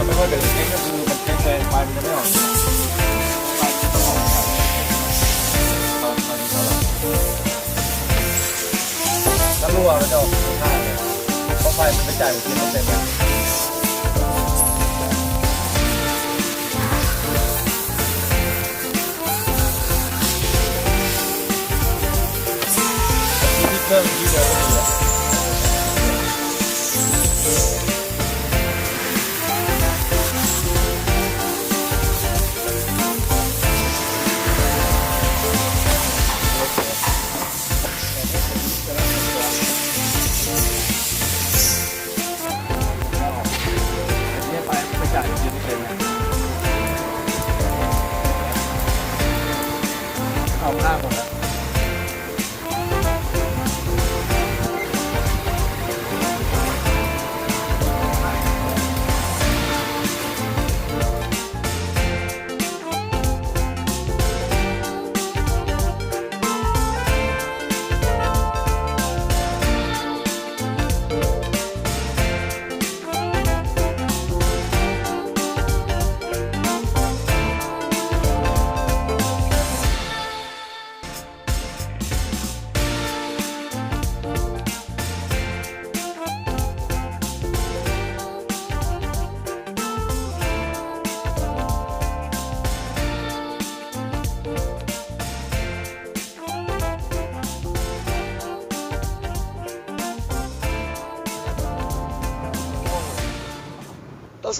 ตัวหน้าไม่ค่อยเป็นเอ็กก็คือมันเอ็กเลยไฟมันจะไม่ออกไฟมันต้องออกครับตอนตอนนี้เท่าไหร่ถ้ารั่วมันจะออกตัวหน้าเลยเพราะไฟมันไปจ่ายเป็นเปอร์เซ็นต์เลยที่เครื่องที่เดียวก็ดีแล้ว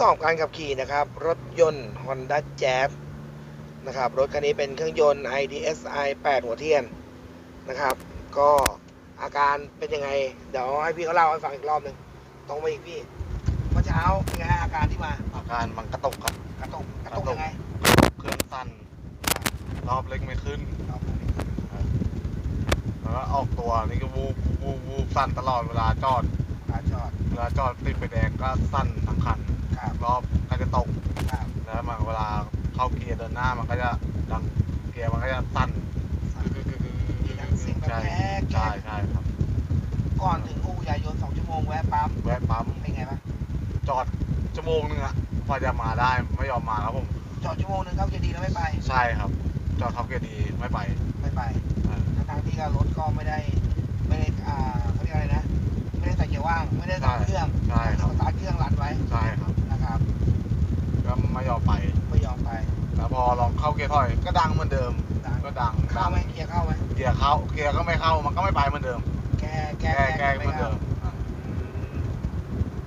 สอบการขับขี่นะครับ รถยนต์ Honda Jazz นะครับ รถคันนี้เป็นเครื่องยนต์ IDSI 8 หัวเทียนนะครับ ก็อาการเป็นยังไง เดี๋ยวให้พี่เขาเล่าให้ฟังอีกรอบหนึ่งตรงไปอีกพี่เมื่อเช้าเป็นไงอาการที่มาอาการมันกระตุกครับ กระตุกกระตุกยังไงเครื่องสั่นรอบเล็กไม่ขึ้นแล้วก็ออกตัวนี่ก็วูบวูบวูบสั่นตลอดเวลาจอดขาจอดเวลาจอดติดไฟแดงก็สั่นทั้งคันค รับรอบก็จะตกครับแล้วมันเวลาเข้าเกียร์เดินหน้ามันก็จะดังเกียร์มันก็จะสั่นมีทั้งเสียงแบบใช่แก๊กใช่ใช่ครับ ก่อนถึงอู่ยายนสองชั่วโมงแวะปั๊มแวะปั๊มเป็นไงบ้างจอดชั่วโมงนึงอะพอจะมาได้ไม่ยอมมาครับผม จอดชั่วโมงหนึงเข้าเกียร์ดีแล้วไม่ไปใช่ครับ จอดเข้าเกียร์ดีไม่ไปไม่ไปเออทั้งๆที่ก็รถก็ไม่ได้ไม่ได้อ่าเขาเรียกอะไรนะ ไม่ได้ใส่เกียร์ว่างไม่ได้ใส่เครื่องใช่ครับสตาร์ทเครื่องรันไว้ใช่ครับนะ ครับ ก็ไม่ยอมไป ไม่ยอมไปแล้วพอลองเข้าเกียร์ถอย ก็ดังเหมือนเดิม ดัง ก็ดังเข้าไหมเกียร์เข้าไหมเกียร์เข้าเกียร์ก็ไม่เข้า มันก็ไม่ไปเหมือนเดิม แกแกแก้แก้ไม่เหมือนเดิเข้ามอะอืม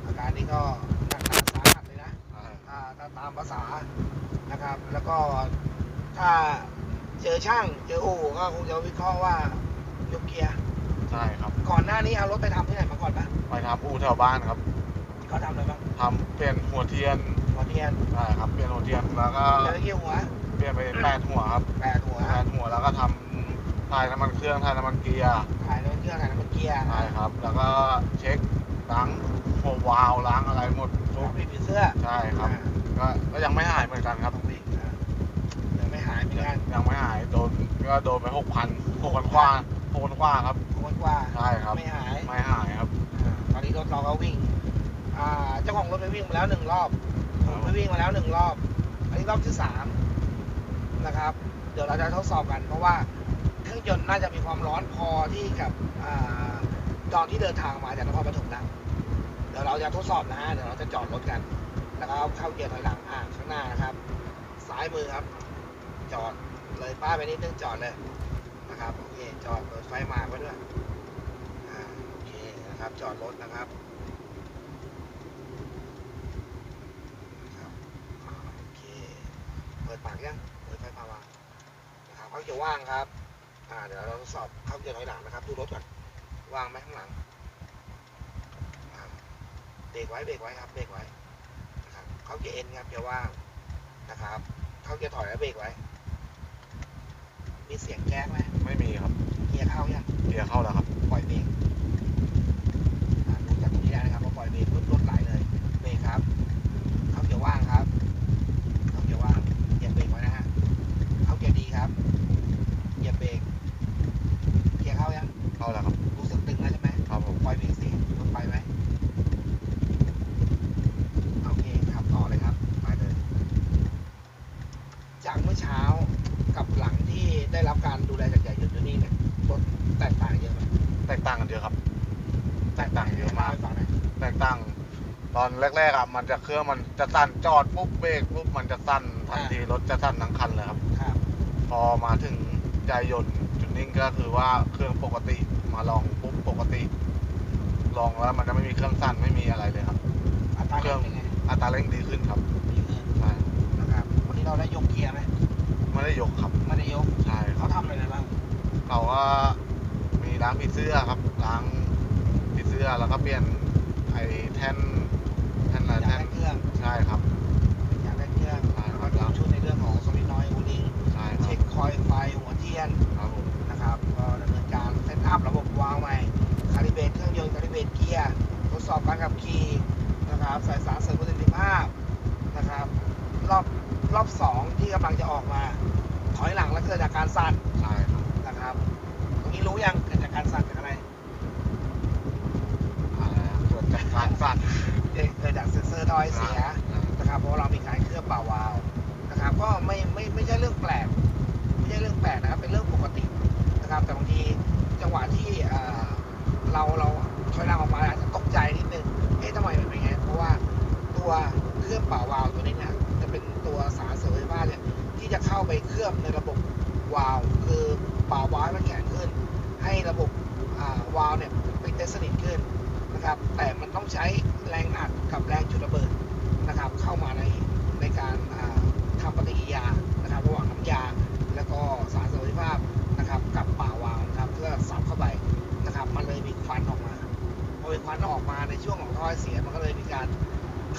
อาการนี้ก็หนักหนาสาหัสเลยนะใช่อ่าถ้าตามภาษานะครับ แล้วก็ถ้าเจอช่าง เจออู่ก็คงจะวิเคราะห์ว่ายกเกียร์ ใช่ครับ ก่อนหน้านี้เอารถไปทำที่ไหนมาก่อนปะไปทำอู่แถวบ้านครับ เขาทำอะไรบ้างทำเปลี่ยนหัวเทียนหัวเทียนใช่ครับเปลี่ยนหัวเทียนแล้วก็แล้วกี่หัวเปลี่ยนไปแปดหัวครับแปดหัวแปดหัวแล้วก็ทำถ่ายน้ำมันเครื่องถ่ายน้ำมันเกียร์ถ่ายน้ำมันเครื่องถ่ายน้ำมันเกียร์ใช่ครับ แล้วก็เช็คล้างพวกวาล์วล้างอะไรหมดทุทุกกผีเสื้อใช่ครับก็ก็ยังไม่หายเหมือนกันครับต้องวิ่งอ่ายังไม่หายเหมือนกันยังไม่หายโดนก็โดนไปหกพันหกพันกว่าหกพันกว่าครับคนกว่าใช่ครับไม่หายไม่หายครับ อ่าตอนนี้รถเราก็วิ่ง อ่า เจ้าของ รถไปวิ่งมาแล้วหนึ่งรอบผมไปวิ่งมาแล้วหนึ่งรอบ อันนี้รอบที่สามนะครับ เดี๋ยวเราจะทดสอบกัน เพราะว่าเครื่องยนต์น่าจะมีความร้อนพอที่กับอตอนที่เดินทางมาจากนครปฐมนะเดี๋ยวเราจะทดสอบนะฮะเดี๋ยวเราจะจอดรถกัน แล้วก็เข้าเกียร์ถอยหลังอ่าข้างหน้านะครับซ้ายมือครับ จอดเลยป้ายไปนิดนึงจอดเลยนะครับโอเคจอดเปิดไฟมาไว้ด้วยอ่าโอเคนะครับจอดรถนะครับอ่าโอเค เปิดปากยัง เปิดไฟมาวางนะครับเขา จะว่างครับอ่าเดี๋ยวเราทดสอบเข้าเกียร์ถอยหลังนะครับ ดูรถก่อนว่างไหมข้างหลังเบรกไว้เบรกไว้ครับเบรกไว้นะครับเข้าเกียร์เอ็นครับเกียร์ว่างนะครับ เข้าเกียร์ถอยแล้วเบรกไว้ มีเสียงแก๊สไหม รับการดูแลจากใหญ่กับนี่เนี่ยรถแตกต่างเยอะไหมแตกต่างกันเยอะครับ แตกต่างเยอะมากแตกต่าง ตอนแรกๆอะมันจะเครื่องมันจะสั้นจอดปุ๊บเบรกปุ๊บมันจะสั้นทันทีรถจะสั้นทั้งคันเลยครับ ครับพอมาถึงใจยนต์จุดนิ่งก็คือว่าเครื่องปกติมาลองปุ๊บปกติ ลองแล้วมันจะไม่มีเครื่องสั้นไม่มีอะไรเลยครับเครื่องงอัตราเร่งดีขึ้นครับ ไม่ได้ยกครับ ไม่ได้ยกใช่คเขารับทำอะไรบ้างเขาก็มีล้างผีเสื้อครับล้างผีเสื้อแล้วก็เปลี่ยนไอ้แท่นแท่นอะไรอยากแท่นได้เครื่องใช่ครับ อยากได้เครื่องใช่แล้วก็ดูชุดในเรื่องของสวิตช์นอยอูลิงใช่ครัเช็บคคอยล์ไฟหัวเทียนครับผมนะครับก็ดำเนินการเซตอัพระบบวาล์วใหม่คาลิเบรตเครื่องยนต์คาลิเบรตเกียร์ทดสอบการขับขี่นะครับใส่สารเสริมประสิทธิภาพนะครับรอบรอบสองที่กำลังจะออกมาถ อยหลังแล้วเกิดจากการสั่นใช่ครับนะครับตรงนี้รู้ยังเกิดจากการสั่นจากอะไรอะไรอะเกิดจากการสั่นเกิดเกิดจากเซ็นเซอร์ดอยเสียนะครับเพราะว่าเรามีการเคลือบเป่าวาล์วนะครับ ก็ไม่ไม่ไม่ใช่เรื่องแปลก ไม่ใช่เรื่องแปลกนะครับ เป็นเรื่องปกตินะครับ แต่บางทีจังหวะที่เอ่อเราเราถอยหลังออกมาอาจจะตกใจนิดนึง ลือบในระบบวาล์วคือป่าวาล์วมันแข็งขึ้น ให้ระบบาวาล์วเนี่ยปิดได้สนิทขึ้นนะครับ แต่มันต้องใช้แรงอัดกับแรงจุดระเบิดนะครับ เข้ามาในในการาทำปฏิกิริยานะครับ ระหว่างน้ำยา แล้วก็สารเสมระสิทธิภาพนะครับ กับป่าวาล์วนะครับเพื่อสับเข้าไปนะครับ มันเลยมีควันออกมาพอมีควันออกมาในช่วงของท่อไอเสียมันก็เลยมีการ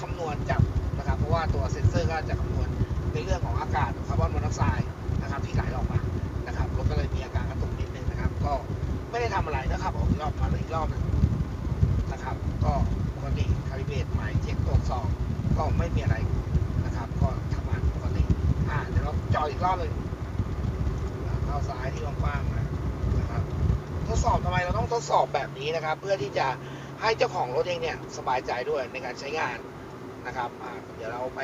คำนวณจับนะครับ เพราะว่าตัวเซ็นเซอร์ก็จะคำนวณ ในเรื่องของอากาศคาร์บอนมอนอกไซด์นะครับที่ไหลออกมานะครับรถก็เลยมีอาการกระตุกนิดนึงนะครับ ก็ไม่ได้ทำอะไรนะครับออกอีกรอบมาอีกรอบหนึงนะครับ ก็ปกติคาลิเบรตใหม่เช็คตรวจสอบก็ไม่มีอะไรนะครับ ก็ทำงานปกติอ่าเดี๋ยวเราจอดอีกรอบหนึ่งอ่าเข้าซ้ายที่กว้างๆนะนะครับ ทดสอบทำไมเราต้องทดสอบแบบนี้นะครับ เพื่อที่จะให้เจ้าของรถเองเนี่ยสบายใจด้วยในการใช้งาน นะครับเดี๋ยวเราไป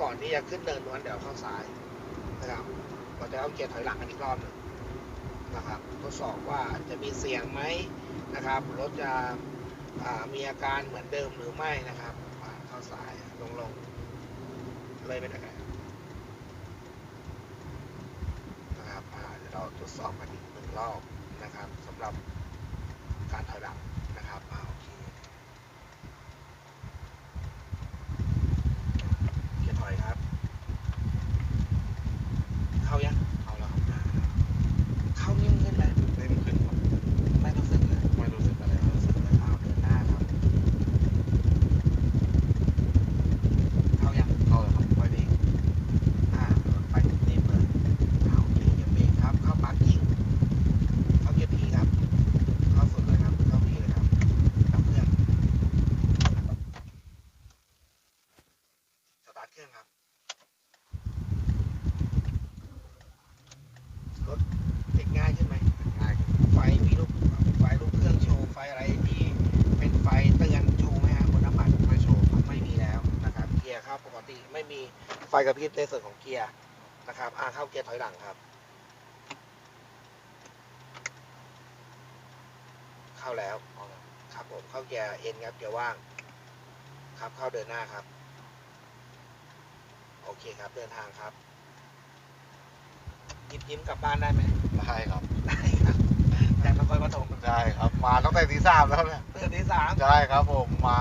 ก่อนที่จะขึ้นเนินนั้นเดี๋ยวเข้าซ้ายนะครับเราจะเอาเกียร์ถอยหลังกันอีกรอบหนึ่งนะครับทดสอบว่าจะมีเสียงไหมนะครับรถจะมีอาการเหมือนเดิมหรือไม่นะครับเข้าซ้ายลงลงเลยไปไหนกันนะครับเดี๋ยวเราทดสอบกันอีกหนึ่งรอบสำหรับการถอยหลังนะครับอ่าโอเคเกียร์ถอยครับ เข้ายัง เอาละครับ อ่าเข้านิ่มขึ้นไหม นิ่มขึ้นครับ ไม่รู้สึกเลย ไม่รู้สึกอะไร ไม่รู้สึกเลยเอาเดินหน้าครับ เข้ายัง เข้าเลยครับ ปล่อยเบรกอ่าไปนิ่มเลยเอาโอเคเหยียบเบรกครับ เข้าปาร์กิ้งเข้าเกียร์พีครับ เข้าสุดเลยครับ เข้าพีเลยครับดับเครื่องสตาร์ทเครื่องครับ รถติดง่ายขึ้นไหม ง่ายขึ้น ไฟมีลูกไฟลูกเครื่องโชว์ไฟอะไรที่เป็นไฟเตือนโชว์ไหมฮะบนน้ำมัน ไม่โชว์ครับ ไม่มีแล้วนะครับ เกียร์เข้าปกติ ไม่มีไฟกระพริบในส่วนของเกียร์นะครับอ่าเข้าเกียร์ถอยหลังครับ เข้าแล้วเอาละครับผมเข้าเกียร์เอ็นครับเกียร์ว่าง ครับเข้าเดินหน้าครับ โอเคครับเดินทางครับยิ้มยิ้มกลับบ้านได้ไหมได้ครับได้ครับจากนครปฐมได้ครับ มาตั้งแต่ตีสามแล้วเนี่ยตื่นที่สามใช่ครับผมมา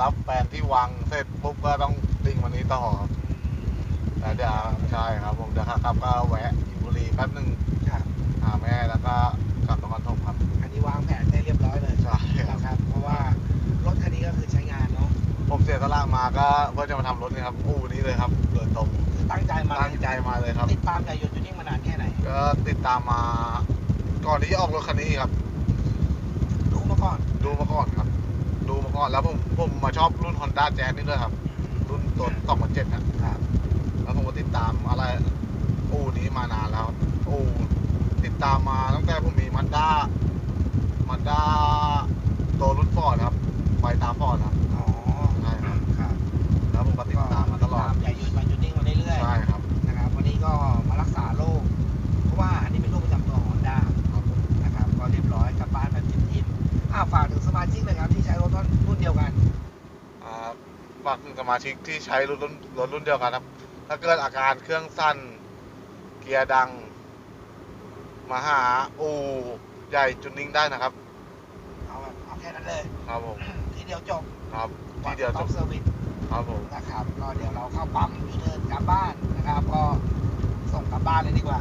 รับแฟนที่วังเสร็จปุ๊บก็ต้องดิ่งวันนี้ต่อครับ แล้วเดี๋ยวใช่ครับผมเดี๋ยวครับก็แวะอินบุรีแป๊บหนึ่งครับ หาแม่แล้วก็กลับนครปฐมครับ อันนี้วางแผนได้เรียบร้อยเลยใช่ครับนะครับเพราะว่ารถคันนี้ก็คือใช้งานเนาะผมเสียสละมาก็เพื่อจะมาทำรถนี่ครับอู่นี้เลยครับโดยตรงคือตั้งใจมาตั้งใจมาเลยครับ ติดตามใจหยุดจุดนี้มานานแค่ไหน ก็ติดตามมาก่อนที่จะออกรถคันนี้ครับ รู้มาก่อนดูมาก่อนครับ ดูมาก่อนแล้วผมผมมาชอบรุ่น Honda Jazz นี่ด้วยครับ รุ่นตัว2007นะ ครับ แล้วผมก็ติดตามอะไรอู่นี้มานานแล้วครับอู่ติดตามมาตั้งแต่ผมมีมันด้ามันด้าตัวรุ่นฟอร์ดครับไฟตามฟอร์ดครับอ๋อใช่ครับครับแล้วผมก็ติดตามมาตลอด ตามใจหยุดมาจุดนิ่งมาเรื่อยใช่ครับ ๆนะครับ วันนี้ก็มารักษาโรคเพราะว่าอันนี้เป็นโรคประจำตัวของฮอนด้าครับผม นะครับ ก็เรียบร้อยกลับบ้านแบบยิ้มๆอ่าฝากถึงสมาชิกเลยครับที่ใช้รถรุ่นเดียวกันฝากถึงสมาชิกที่ใช้รถรุ่นรถรุ่นเดียวกันครับ ถ้าเกิดอาการเครื่องสั้นเกียร์ดัง มาหาอูใหญ่จุดนิ่งได้นะครับ เอาแบบเอาแค่นั้นเลย ครับผม ทีเดียวจบครับที่เดียวจต้อบงเซอร์วิสครับผมนะครับ ก็เดี๋ยวเราเข้าปั๊มยูเทิร์นกลับบ้านนะครับ ก็ส่งกลับบ้านเลยดีกว่า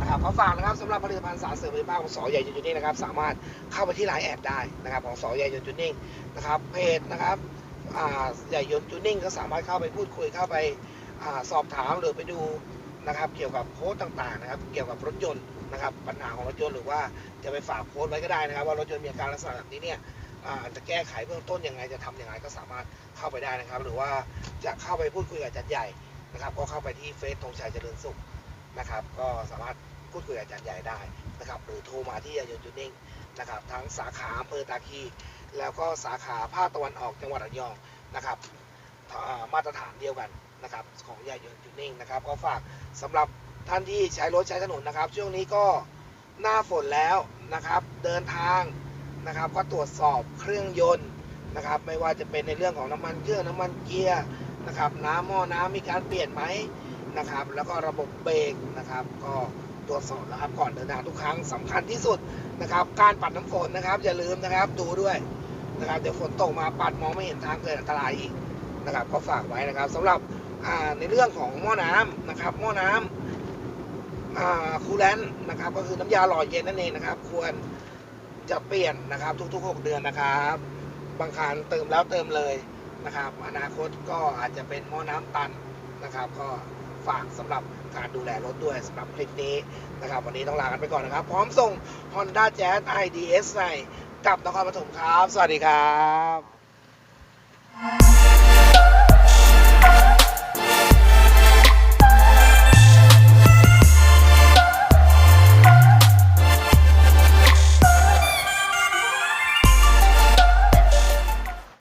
นะครับก็ฝากนะครับสำหรับผลิตภัณฑ์สารเสริมสุขภาพของสอใหญ่ยนต์จุดนิ่งนะครับ สามารถเข้าไปที่ไลน์แอดได้นะครับ ของสอใหญ่ยนต์จุดนิ่งนะครับเพจนะครับอ่าใหญ่ยนต์จุดนิ่งก็สามารถเข้าไปพูดคุยเข้าไปอา สอบถามหรือไปดูนะครับ เกี่ยวกับโค้ดต่างๆนะครับ เกี่ยวกับรถยนต์นะครับ ปัญหาของรถยนต์หรือว่าจะไปฝากโค้ดไว้ก็ได้นะครับ ว่ารถยนต์มีอาการลักษณะแบบนี้เนี่ยจะแก้ไขเบื้องต้นยังไงจะทำยังไงก็สามารถเข้าไปได้นะครับ หรือว่าจะเข้าไปพูดคุยกับอาจารย์ใหญ่นะครับ ก็เข้าไปที่เฟซธงชัยเจริญสุขนะครับ ก็สามารถพูดคุยกับอาจารย์ใหญ่ได้นะครับ หรือโทรมาที่ยายนจุนิ่งนะครับ ทั้งสาขาอำเภอตาคี แล้วก็สาขาภาคตะวันออกจังหวัดระยองนะครับมาตรฐานเดียวกัน นะครับของยายนจุดนิ่งนะครับก็ฝากสำหรับท่านที่ใช้รถใช้ถนนนะครับ ช่วงนี้ก็หน้าฝนแล้วนะครับ เดินทางนะครับ ก็ตรวจสอบเครื่องยนต์นะครับ ไม่ว่าจะเป็นในเรื่องของน้ำมันเครื่องน้ำมันเกียร์นะครับ น้ำหม้อน้ำมีการเปลี่ยนไหมนะครับ แล้วก็ระบบเบรกนะครับ ก็ตรวจสอบนะครับก่อนเดินทางทุกครั้งสำคัญที่สุดนะครับ การปัดน้ำฝนนะครับ อย่าลืมนะครับดูด้วยนะครับเดี๋ยวฝนตกมาปัดมองไม่เห็นทางเกิดอันตรายอีกนะครับ ก็ฝากไว้นะครับสำหรับ ในเรื่องของหม้อน้ำนะครับ หม้อน้ำอ่าคูลแลนต์นะครับ ก็คือน้ำยาหล่อเย็นนั่นเองนะครับ ควรจะเปลี่ยนนะครับ ทุกๆ 6 เดือนนะครับ บางคันเติมแล้วเติมเลยนะครับ อนาคตก็อาจจะเป็นหม้อน้ำตันนะครับ ก็ฝากสำหรับการดูแลรถด้วยสำหรับคลิปนี้นะครับ วันนี้ต้องลากันไปก่อนนะครับ พร้อมส่ง Honda Jazz IDS ในกับนครปฐมครับ สวัสดีครับ